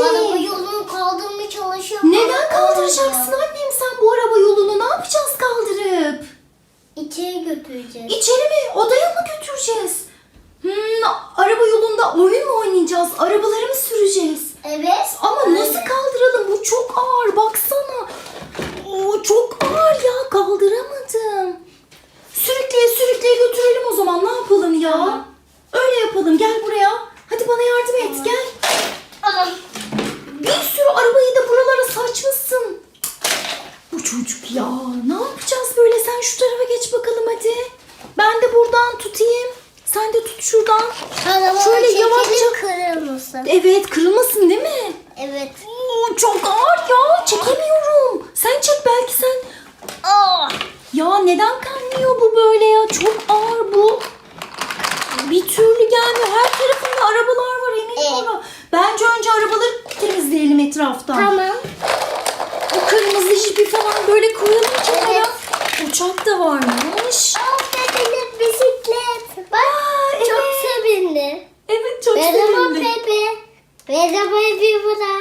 Araba yolunu kaldırmaya çalışıyorum. Neden kaldıracaksın annem sen bu araba yolunu ne yapacağız kaldırıp? İçeri götüreceğiz. İçeri mi? Odaya mı götüreceğiz? Hmm, araba yolunda oyun mu oynayacağız? Arabaları mı süreceğiz? Evet. Ama öyle. nasıl kaldıralım? Bu çok ağır baksana. Oo, çok ağır ya kaldıramadım. Sürükleye sürükleye götürelim o zaman ne yapalım ya? Tamam. Öyle yapalım gel buraya. Hadi bana yardım et gel. Adam. Bir sürü arabayı da buralara saçmışsın. Bu çocuk ya ne yapacağız böyle sen şu tarafa geç bakalım hadi. Ben de buradan tutayım. Sen de tut şuradan. Araba Şöyle yavaşça- kırılmasın. Evet kırılmasın değil mi? Evet. Oo, çok ağır ya çekemiyorum. Sen çek belki sen. Aa. Ya neden kaymıyor bu böyle ya? Çok ağır bu. Bir türlü gelmiyor. Her tarafında arabalar var emin Evet. Bence önce arabaları temizleyelim etraftan. Tamam. Bu kırmızı jipi falan böyle koyalım kenara. Evet. Uçak da varmış. Aa, Pepe'nin bisiklet. Bak Aa, çok evet. sevindi. Evet çok Merhaba sevindim. Pepe. Merhaba Bibra.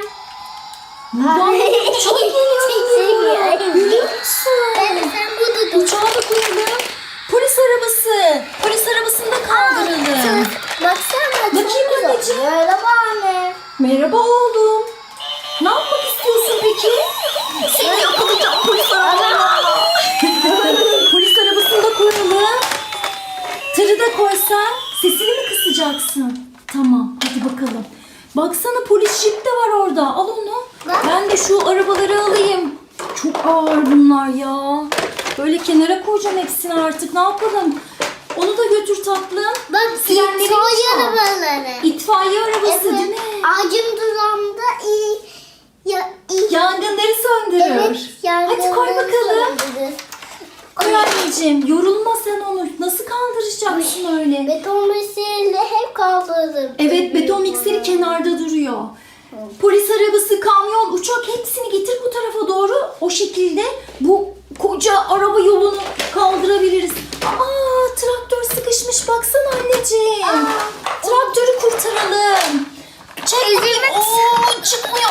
Buradan uçak geliyor. Biliyor musun? Evet sen burada dur. Uçağı da koyalım. Polis arabası. Polis arabasını da kaldıralım. Baksana Bakayım anneciğim. Merhaba anne. Merhaba oğlum. Ne yapmak istiyorsun peki? Seni yakalayacağım polis arabasına. polis arabasını da koyalım. Tırı da koysan sesini mi kısacaksın? Tamam hadi bakalım. Baksana polis jip de var orada. Al onu. Ben de şu arabaları alayım. Çok ağır bunlar ya. Böyle kenara koyacağım hepsini artık. Ne yapalım? Onu da götür tatlım. Bak Sirenleri çal. arabaları. İtfaiye arabası değil mi? Ağacın dudağında iyi. Ya, iyi. Yangınları söndürür. Evet, Hadi koy yangınları bakalım. söndürür. Koy anneciğim. Yorulma sen onu. Nasıl kaldıracaksın öyle? Beton mikseriyle hep kaldırdım. Evet beton mikseri kenarda duruyor. Polis arabası, kamyon, uçak hepsini getir bu tarafa doğru. O şekilde bu koca araba yolunu kaldırabiliriz. Aa traktör sıkışmış baksana anneciğim. Traktörü kurtaralım. Çek. Üzülme. Oo, çıkmıyor.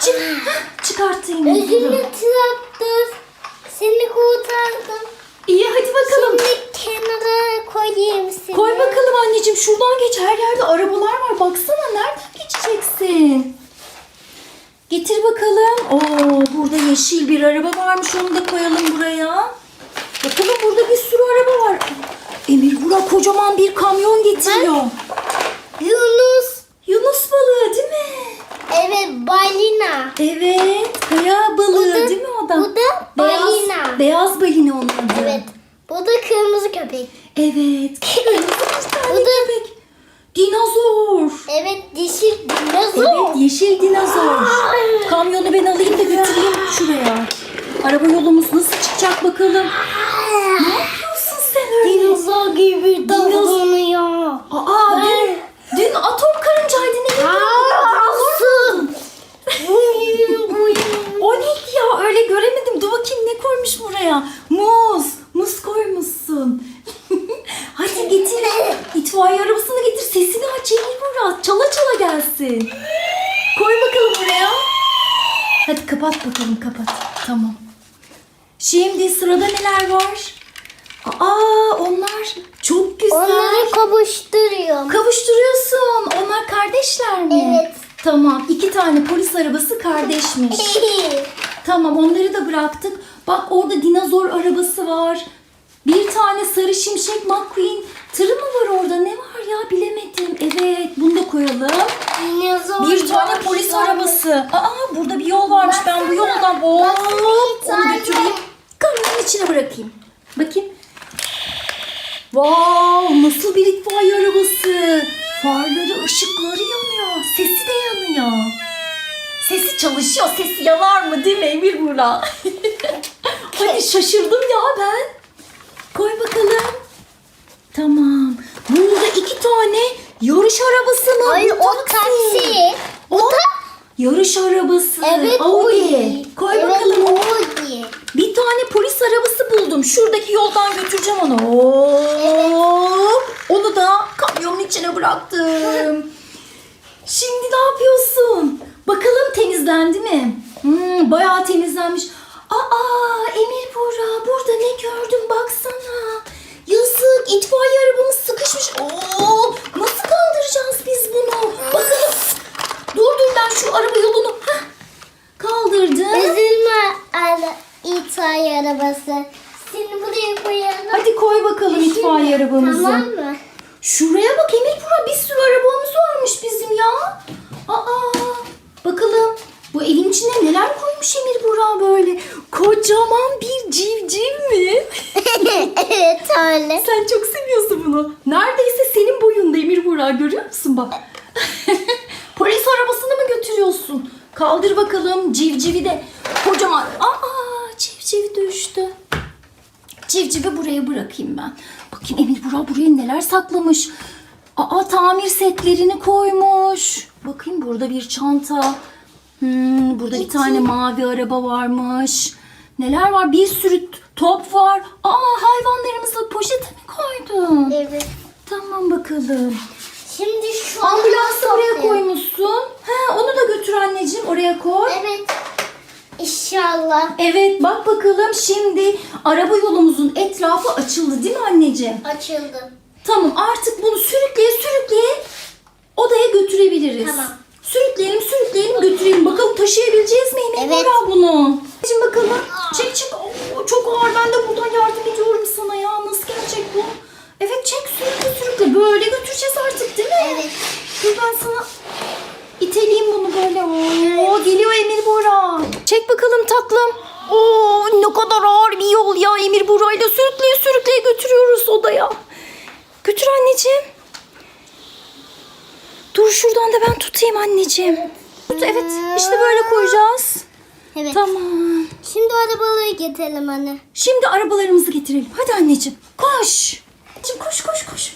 Çık. Hah, Çıkartayım. Üzülme traktör. Seni kurtardım. İyi hadi bakalım. Şimdi kenara koyayım seni. Koy bakalım anneciğim şuradan geç. Her yerde arabalar var. Baksana nereden geçeceksin? Getir bakalım. Oo burada yeşil bir araba varmış. Onu da koyalım buraya. Bakalım burada bir sürü araba var. Emir Burak kocaman bir kamyon getiriyor. Yunus. Yunus balığı değil mi? Evet balina. Evet. Kaya balığı da- değil mi o da? bu da Beyaz, balina. beyaz balina onun adı. Evet. Bu da kırmızı köpek. Evet. Kırmızı bir tane Bu da- köpek. Dinozor. Evet dişi dinozor. Evet yeşil dinozor. Kamyonu ben alayım da götüreyim şuraya. Araba yolumuz nasıl çıkacak bakalım. Ne yapıyorsun sen öyle? Dinozor gibi davranıyor. Aa dün, dün atom karıncaydı ne yapıyorsun? O neydi ya öyle göremedim. Dur bakayım ne koymuş buraya. Muz. Muz koymuşsun. Hadi getir. İtfaiye arabasını getir. Sesini aç Emir Murat. Çala çala gelsin. Koy bakalım buraya. Hadi kapat bakalım kapat. Tamam. Şimdi sırada neler var? Aa onlar çok güzel. Onları kavuşturuyorum. Kavuşturuyorsun. Onlar kardeşler mi? Evet. Tamam. iki tane polis arabası kardeşmiş. tamam onları da bıraktık. Bak orada dinozor arabası var. Bir tane sarı şimşek McQueen tırı mı var orada? Ne var ya bilemedim. Evet bunu da koyalım. Dinozor Bir tane var. polis arabası. Aa burada bir yol varmış. Ben bu yoldan hop onu götüreyim. Kamyonun içine bırakayım. Bakayım. Wow nasıl bir itfaiye arabası. Farları, ışıkları yanıyor. Sesi de yanıyor. Sesi çalışıyor. Sesi yanar mı değil mi Emir Buğra? Hadi şaşırdım ya ben. Koy bakalım. Tamam. Burada iki tane yarış arabası mı? Hayır o taksi. O yarış arabası. Evet Audi. Koy evet, bakalım. Audi. Bir tane polis arabası buldum. Şuradaki yoldan götüreceğim onu. Hop. Onu da kamyonun içine bıraktım. Şimdi ne yapıyorsun? Bakalım temizlendi mi? Hmm, bayağı temizlenmiş. Aa Emir Bora burada ne gördüm baksana. Yazık itfaiye arabamız sıkışmış. Oo, nasıl kaldıracağız biz bunu? Bakalım. Dur dur ben şu araba yolunu heh, kaldırdım. Üzülme ara, itfaiye arabası. Seni buraya koyalım. Hadi koy bakalım itfaiye arabamızı. Tamam mı? Şuraya bak Emir Bura bir sürü arabamız varmış bizim ya. Aa bakalım bu evin içine neler koymuş Emir Bura böyle. Kocaman bir civciv mi? evet öyle. Sen çok seviyorsun bunu. Neredeyse senin boyunda Emir Bura görüyor musun bak. Polis arabasını mı götürüyorsun? Kaldır bakalım civcivi de kocaman. Aa civciv düştü. Civcivi buraya bırakayım ben. Bakayım Emir Burak buraya neler saklamış. Aa tamir setlerini koymuş. Bakayım burada bir çanta. Hmm, burada bir tane mavi araba varmış. Neler var? Bir sürü top var. Aa hayvanlarımızı poşete mi koydun? Evet. Tamam bakalım. Şimdi şu Ambulansı buraya koy. koymuşsun. He, onu da götür anneciğim oraya koy. Evet. İnşallah Evet bak bakalım şimdi araba yolumuzun etrafı açıldı değil mi anneciğim? açıldı. Tamam artık bunu sürükleye sürükleye odaya götürebiliriz. Tamam. Sürükleyelim sürükleyelim götürelim. Bakalım taşıyabileceğiz mi Emine Evet. Bunu? Şimdi bakalım. Çek çek. Oo, çok ağır ben de buradan yardım ediyorum sana ya. Nasıl gelecek bu? Evet çek sürükle sürükle. Böyle götüreceğiz artık değil mi? Evet. Dur ben sana iteleyeyim bunu böyle. Oo, geliyor Emir Bora. Çek bakalım tatlım. Oo, ne kadar ağır bir yol ya Emir Bora ile sürükleye sürükleye götürüyoruz odaya. Götür anneciğim. Dur şuradan da ben tutayım anneciğim. Tut evet işte böyle koyacağız. Evet. Tamam. Şimdi arabaları getirelim anne. Şimdi arabalarımızı getirelim. Hadi anneciğim koş. Anneciğim koş koş koş.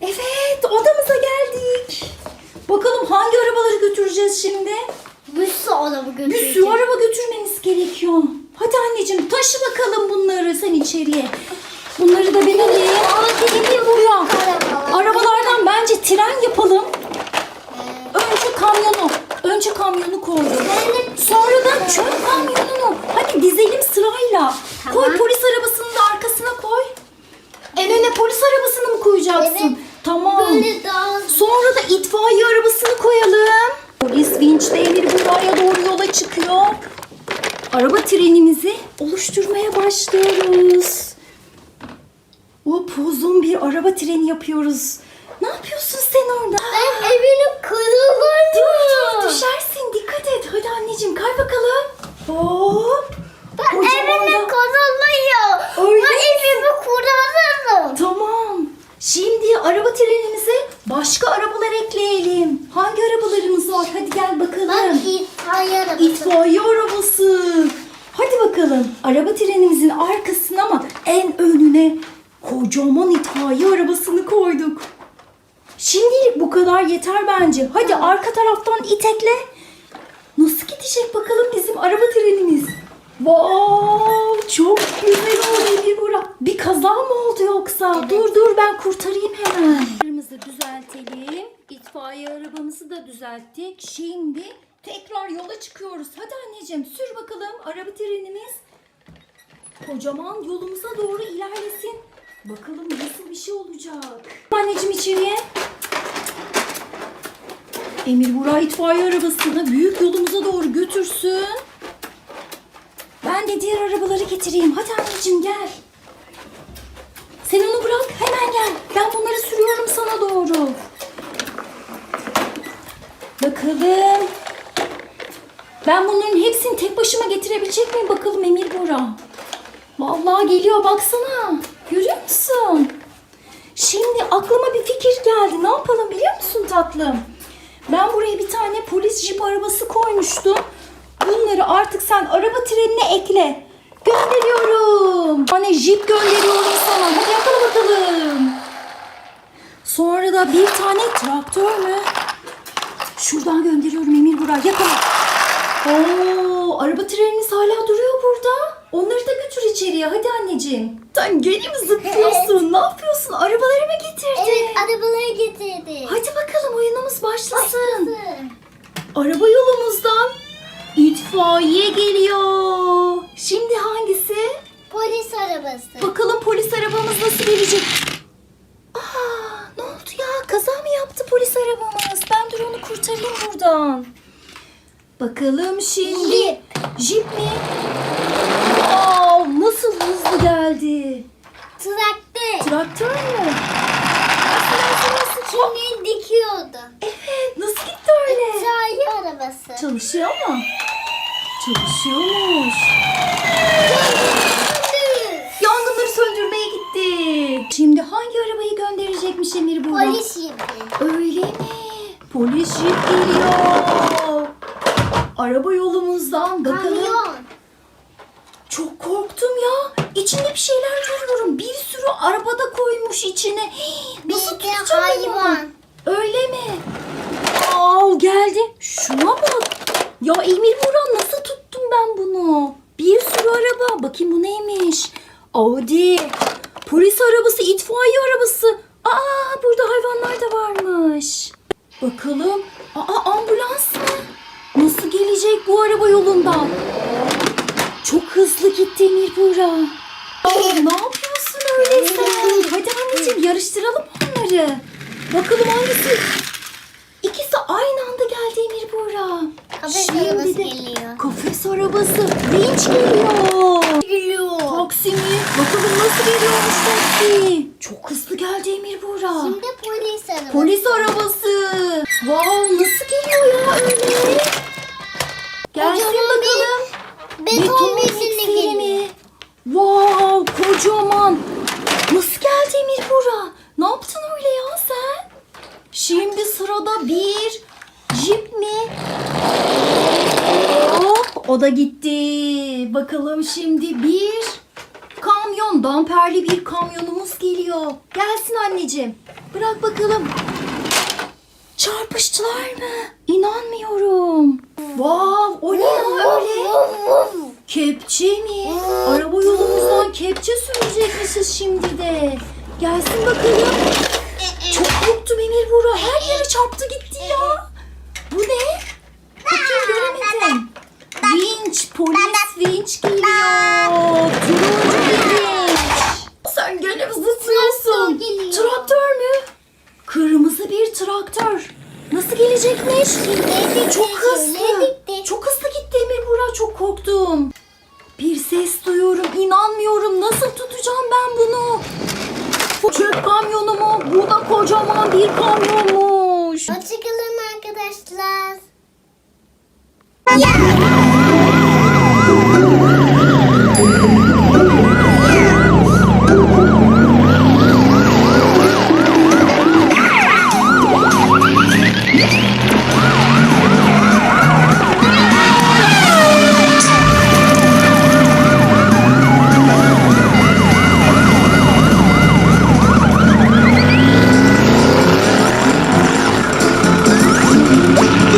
Evet odamıza geldik. Bakalım hangi arabaları götüreceğiz şimdi? Bir sürü araba Bir götüreceğiz. sürü araba götürmemiz gerekiyor. Hadi anneciğim taşı bakalım bunları sen içeriye. Bunları da. Emir buraya. Arabalar. Arabalardan bence tren yapalım. Ee, Önce kamyonu. Önce kamyonu de- Sonra da çöp kamyonunu. Hadi dizelim sırayla. Koy polis arabasını da arkasına koy. En öne polis arabasını mı koyacaksın? Tamam. Böyle daha Sonra da itfaiye arabasını koyalım. Polis vinçle Emir buraya doğru yola çıkıyor. Araba trenimizi oluşturmaya başlıyoruz. Upuzun bir araba treni yapıyoruz. Ne yapıyorsun sen orada? Ben evini kırılır Dur dur düşersin dikkat et. Hadi anneciğim kay bakalım. Hop. Ben Kocaman evimi da- kırılıyor. Öyle Ben mi? evimi kurarım. Tamam. Şimdi araba trenimize başka arabalar ekleyelim. Hangi arabalarımız var? Hadi gel bakalım. Ben itfaiye arabası. İtfaiye arabası. Hadi bakalım. Araba trenimizin arkasına ama en önüne kocaman itfaiye arabasını koyduk. Şimdilik bu kadar yeter bence. Hadi arka taraftan itekle. Nasıl gidecek bakalım bizim araba trenimiz? Wow, çok güzel oldu Emir Burak. Bir kaza mı oldu yoksa? Dur dur ben kurtarayım hemen. Arabamızı düzeltelim. İtfaiye arabamızı da düzelttik. Şimdi tekrar yola çıkıyoruz. Hadi anneciğim sür bakalım araba trenimiz. Kocaman yolumuza doğru ilerlesin. Bakalım nasıl bir şey olacak. Anneciğim içeriye. Emir Burak itfaiye arabasını büyük yolumuza doğru götürsün. Ben de diğer arabaları getireyim. Hadi anneciğim gel. Sen onu bırak hemen gel. Ben bunları sürüyorum sana doğru. Bakalım. Ben bunların hepsini tek başıma getirebilecek miyim bakalım Emir Bora? Vallahi geliyor baksana. Görüyor musun? Şimdi aklıma bir fikir geldi. Ne yapalım biliyor musun tatlım? Ben buraya bir tane polis jip arabası koymuştum. Bunları artık sen araba trenine ekle. Gönderiyorum. Hani jip gönderiyorum sana. Hadi yakala bakalım. Sonra da bir tane traktör mü? Şuradan gönderiyorum Emir Burak. Yakala. Oo, araba trenimiz hala duruyor burada. Onları da götür içeriye. Hadi anneciğim. Sen geri mi zıplıyorsun? Ne yapıyorsun? Arabaları mı getirdin? Evet arabaları getirdi. Hadi bakalım oyunumuz başlasın. Başlasın. araba yolumuzdan itfaiye geliyor. Şimdi hangisi? Polis arabası. Bakalım polis arabamız nasıl gelecek? Aa, ne oldu ya? Kaza mı yaptı polis arabamız? Ben dur onu kurtarayım buradan. Bakalım şimdi. Jip. Jip mi? Aa, nasıl hızlı geldi? Traktör. Traktör mü? Kimi dikiyordu. Evet, nasıl gitti öyle? İtfaiye arabası. Çalışıyor mu? Çalışıyormuş. Yangınları söndürmeye gitti. Şimdi hangi arabayı gönderecekmiş Emir Buğra? Polis jipi. Öyle mi? Polis jip geliyor. Araba yolumuzdan bakalım. Kamyon. Çok korktum ya. İçinde bir şeyler görüyorum. Bir sürü arabada koymuş içine. Hii, Nasıl Bir tutacağım ben onu? hayvan. Öyle mi? Aa geldi. Şuna bak. Ya Emir Buran nasıl tuttum ben bunu? Bir sürü araba. Bakayım bu neymiş? Audi. Polis arabası, itfaiye arabası. Aa burada hayvanlar da varmış. Bakalım. Aa ambulans mı? Nasıl gelecek bu araba yolundan? Çok hızlı gitti Emir Buğra. Ne yapıyorsun öyle sen? Hadi anneciğim yarıştıralım onları. Bakalım hangisi? İkisi aynı anda geldi Emir Buğra. Kafes Şimdi arabası de- geliyor. Kafes arabası. Vinç geliyor. Geliyor. Taksi mi? Bakalım nasıl geliyormuş taksi. Çok hızlı geldi Emir Buğra. Şimdi polis arabası. Polis arabası. Wow nasıl geliyor ya öyle? Gelsin Kocaman bakalım. Beton mikseri mikseri geliyor. Wow kocaman. Nasıl geldi Emir Bura? Ne yaptın öyle ya sen? Şimdi sırada bir jip mi? Hop o da gitti. Bakalım şimdi bir kamyon, damperli bir kamyonumuz geliyor. Gelsin anneciğim. Bırak bakalım. Çarpıştılar mı? İnanmıyorum. Wow, o ne ya öyle? Kepçe mi? Araba yolumuzdan kepçe sürecekmişiz şimdi de. Gelsin bakalım. Çok korktum Emir Bura. Her yere çarptı gitti ya. Bu ne? Bakayım göremedim. Vinç, polis vinç geliyor. Turuncu vinç. Sen gene zıplıyorsun? Traktör mü? Kırmızı bir traktör. Nasıl gelecekmiş? Çok hızlı. Çok hızlı gitti Emir Burak. Çok korktum. Ses duyuyorum. İnanmıyorum. Nasıl tutacağım ben bunu? Bu çöp kamyonu mu? Bu da kocaman bir kamyonmuş. Hoşçakalın arkadaşlar.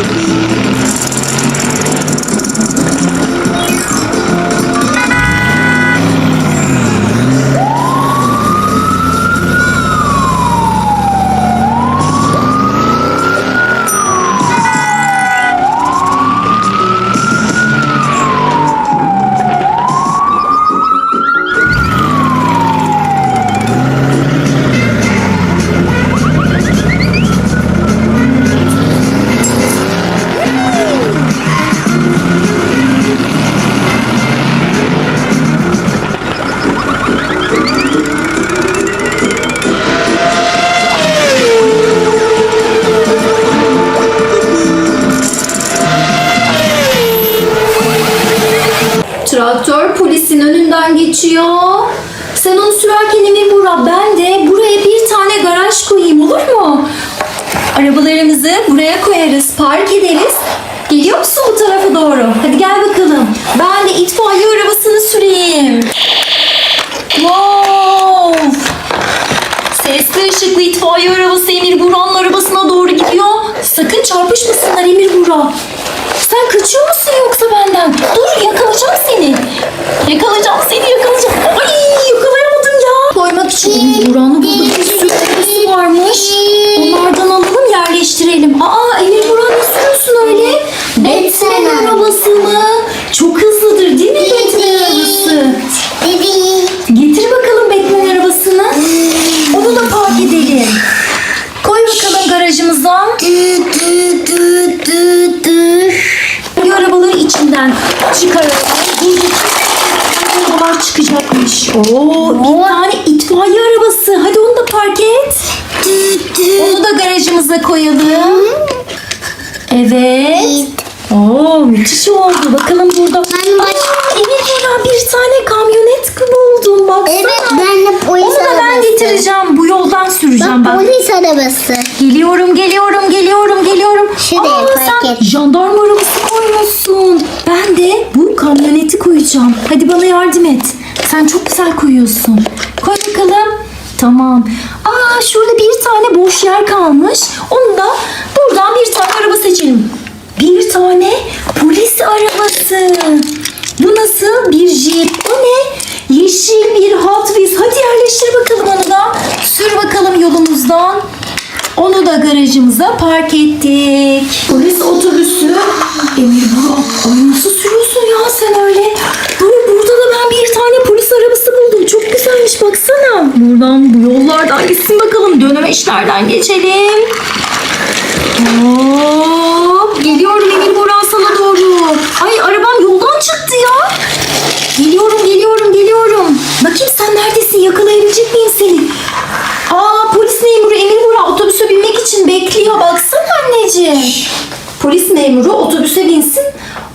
Traktör geçiyor. Sen onu sürerken Emir Burak ben de buraya bir tane garaj koyayım olur mu? Arabalarımızı buraya koyarız, park ederiz. Geliyor musun bu tarafa doğru? Hadi gel bakalım. Ben de itfaiye arabasını süreyim. Wow! Sesli ışıklı itfaiye arabası Emir Burak'ın arabasına doğru gidiyor. Sakın çarpışmasınlar Emir Burak. Sen kaçıyor musun yoksa benden? Dur yakalayacağım seni. Yakalayacağım seni yakalayacağım. Ay yakalayamadım ya. Koymak için Emir Burak'ın Baksana. Evet ben de polis Onu da ben arabası. getireceğim. Bu yoldan süreceğim Bak ben. polis arabası. Geliyorum, geliyorum, geliyorum, geliyorum. Şuraya Aa, park sen et. jandarma arabası koymuşsun. Ben de bu kamyoneti koyacağım. Hadi bana yardım et. Sen çok güzel koyuyorsun. Koy bakalım. Tamam. Aa şurada bir tane boş yer kalmış. Onu da buradan bir tane araba seçelim. Bir tane polis arabası. Bu nasıl bir jip? Bu ne? Yeşil bir Hot Wheels. Hadi yerleştir bakalım onu da. Sür bakalım yolumuzdan. Onu da garajımıza park ettik. Polis otobüsü. Emir Burak, ay nasıl sürüyorsun ya sen öyle? Dur burada da ben bir tane polis arabası buldum. Çok güzelmiş baksana. Buradan bu yollardan gitsin bakalım. Dönemeçlerden geçelim. Hop. Geliyorum Emir Burak sana doğru. Ay arabam yoldan çıktı ya. Geliyorum, geliyorum, geliyorum. Bakayım sen neredesin? Yakalayabilecek miyim seni? Aa polis memuru Emir Burak otobüse binmek için bekliyor. Baksana anneciğim. Polis memuru otobüse binsin.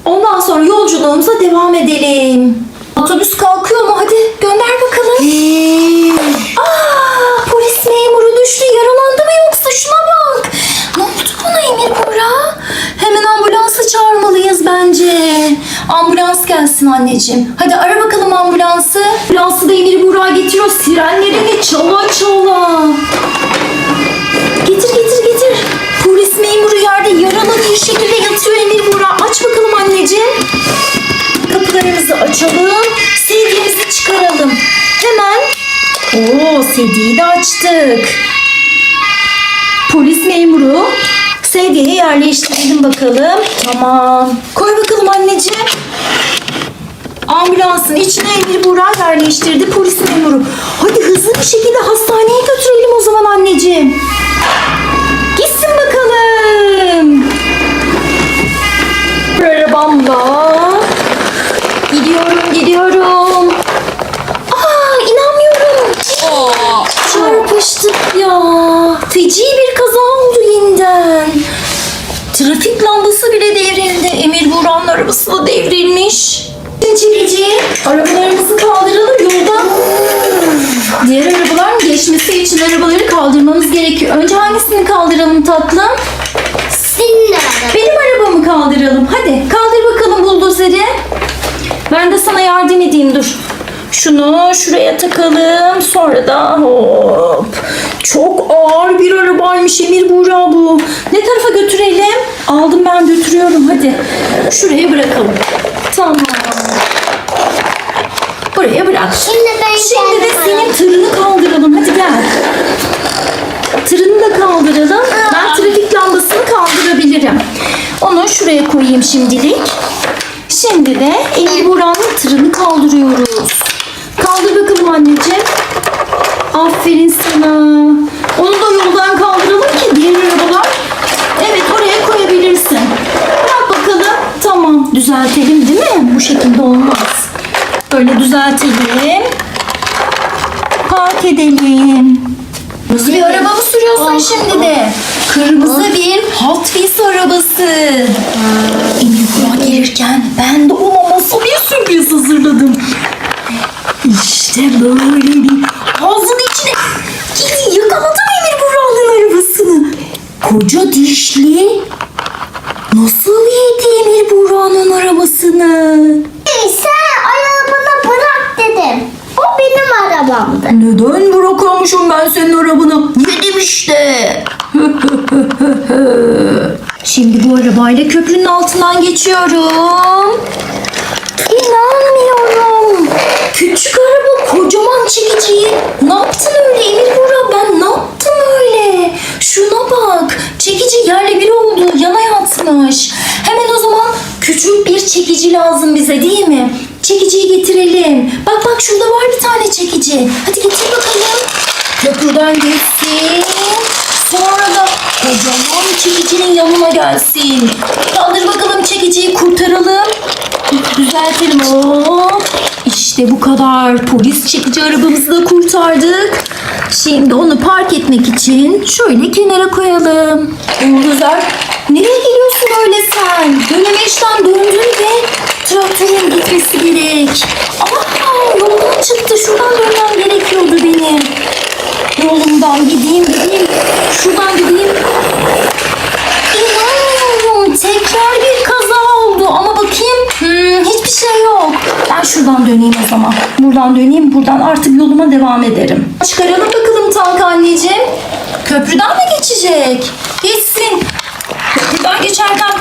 Ondan sonra yolculuğumuza devam edelim. Otobüs kalkıyor mu? Hadi gönder bakalım. Aa polis memuru düştü. Yaralandı mı yoksa? Şuna bak. Ne oldu buna Emir Burak? Hemen ambulansı çağırmalıyız bence. Ambulans gelsin anneciğim. Hadi ara bakalım ambulansı. Ambulansı da Emir Burak getiriyor. Sirenlerini çala çala. Getir getir getir. Polis memuru yerde yaralı bir şekilde yatıyor Emir Burak. Aç bakalım anneciğim. Kapılarımızı açalım. Sedyemizi çıkaralım. Hemen. Oo sedyeyi de açtık. Polis memuru sedyeye yerleştirelim bakalım. Tamam. Koy bakalım anneciğim. Ambulansın içine Emir Burak yerleştirdi polis memuru. Hadi hızlı bir şekilde hastaneye götürelim o zaman anneciğim. Gitsin bakalım. Arabamla. Gidiyorum gidiyorum. Aa inanmıyorum. Çarpıştık ya. Feci bir kaza oldu yeniden. Trafik lambası bile devrildi. Emir Buran'ın arabası da devrilmiş. Çekici. Arabalarımızı kaldıralım yoldan. Diğer arabalar geçmesi için arabaları kaldırmamız gerekiyor. Önce hangisini kaldıralım tatlım? Benim arabamı kaldıralım. Hadi kaldır bakalım buldozeri. Ben de sana yardım edeyim dur. Şunu şuraya takalım. Sonra da hop. Çok ağır bir arabaymış Emir Buğra bu. Ne tarafa götürelim? Aldım ben götürüyorum hadi. Şuraya bırakalım. Tamam. Buraya bırak. Şimdi ben Şimdi de senin tırını kaldıralım. Hadi gel. Tırını da kaldıralım. Ben trafik lambasını kaldırabilirim. Onu şuraya koyayım şimdilik. Şimdi de Emir Buran'ın tırını kaldırıyoruz. Kaldır bakalım anneciğim. Aferin sana. Onu da yoldan kaldıralım ki diğer arabalar evet oraya koyabilirsin. Bırak bakalım. Tamam düzeltelim değil mi? Bu şekilde olmaz. Böyle düzeltelim. Park edelim. Nasıl bir araba mı sürüyorsun şimdi de? Kırmızı bir Hot Wheels arabası. Emir gelirken ben de ona nasıl bir sürpriz hazırladım. İşte böyle bir ağzının içine Gidi yakaladım Emir Burak'ın arabasını. Koca dişli nasıl yedi Emir Burak'ın arabasını? Hey, sen arabanı bırak dedim. O benim arabamdı. Neden bırakıyormuşum ben senin arabanı? Yedim işte. Şimdi bu arabayla köprünün altından geçiyorum. İnanmıyorum. Küçük araba kocaman çekiciyi. Ne yaptın öyle Emir Bora? Ben ne yaptım öyle? Şuna bak. Çekici yerle bir oldu. Yana yatmış. Hemen o zaman küçük bir çekici lazım bize değil mi? Çekiciyi getirelim. Bak şurada var bir tane çekici. Hadi getir bakalım. Köprüden geçsin. Sonra da kocaman çekicinin yanına gelsin. Kaldır bakalım çekiciyi kurtaralım. Düzeltelim. Hop. İşte bu kadar. Polis çekici arabamızı da kurtardık. Şimdi onu park etmek için şöyle kenara koyalım. Güzel. Nereye geliyorsun öyle sen? Dönemeçten döndün ve traktörün gitmesi gerek. Aa yoldan çıktı. Şuradan dönmem gerekiyordu benim. Yolumdan gideyim gideyim. Şuradan gideyim. İnanmıyorum. Tekrar bir kaza oldu. Ama bakayım. Hmm, hiçbir şey yok. Ben şuradan döneyim o zaman. Buradan döneyim. Buradan artık yoluma devam ederim. Çıkaralım bakalım tank anneciğim. Köprüden mi geçecek? Geçsin. Köprüden geçerken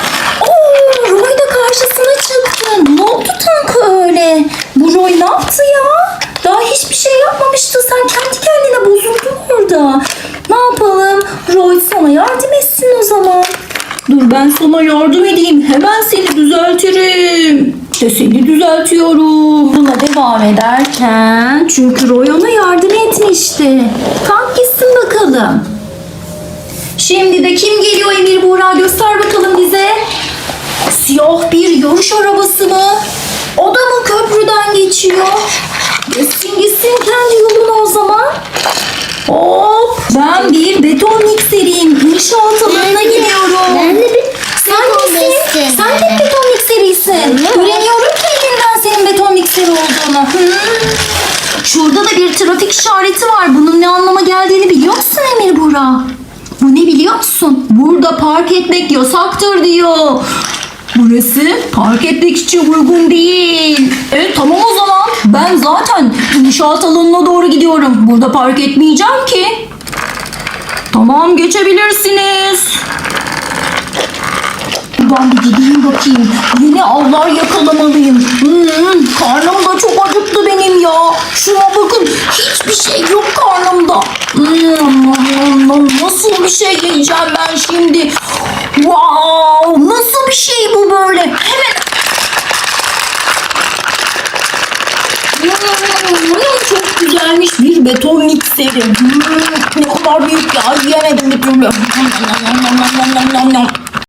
Oo, Roy da karşısına çıktı. Ne oldu tanka öyle? Bu Roy ne yaptı ya? Daha hiçbir şey yapmamıştı. Sen kendi kendine bozuldun orada. Ne yapalım? Roy sana yardım etsin o zaman. Dur ben sana yardım edeyim. Hemen seni düzeltirim. İşte seni düzeltiyorum. Buna devam ederken çünkü Roy ona yardım etmişti. Kalk gitsin bakalım. Şimdi de kim geliyor Emir Buğra göster bakalım bize. Siyah bir yarış arabası mı? O da mı köprüden geçiyor? Gitsin gitsin kendi yoluna o zaman. Hop ben bir beton mikseriyim. İnşaat alanına gidiyorum. Ben de bir Sen misin? Sen de beton mikserisin. Göremiyorum ki elinden senin beton mikseri olduğunu. Hmm. Şurada da bir trafik işareti var. Bunun ne anlama geldiğini biliyor musun Emir Burak? Bu ne biliyor musun? Burada park etmek yasaktır diyor. Burası park etmek için uygun değil. Evet tamam o zaman. Ben zaten inşaat alanına doğru gidiyorum. Burada park etmeyeceğim ki. Tamam geçebilirsiniz. Ben bir gideyim bakayım. Yeni avlar yakalamalıyım. Hmm, karnım da çok acıktı benim ya. Şuna bakın hiçbir şey yok karnımda. Hmm, nasıl bir şey yiyeceğim ben şimdi? Wow, nasıl bir şey bu böyle? Hemen Hmm, çok güzelmiş bir beton mikseri. Hmm, ne kadar büyük ya. Yiyemedim bir türlü.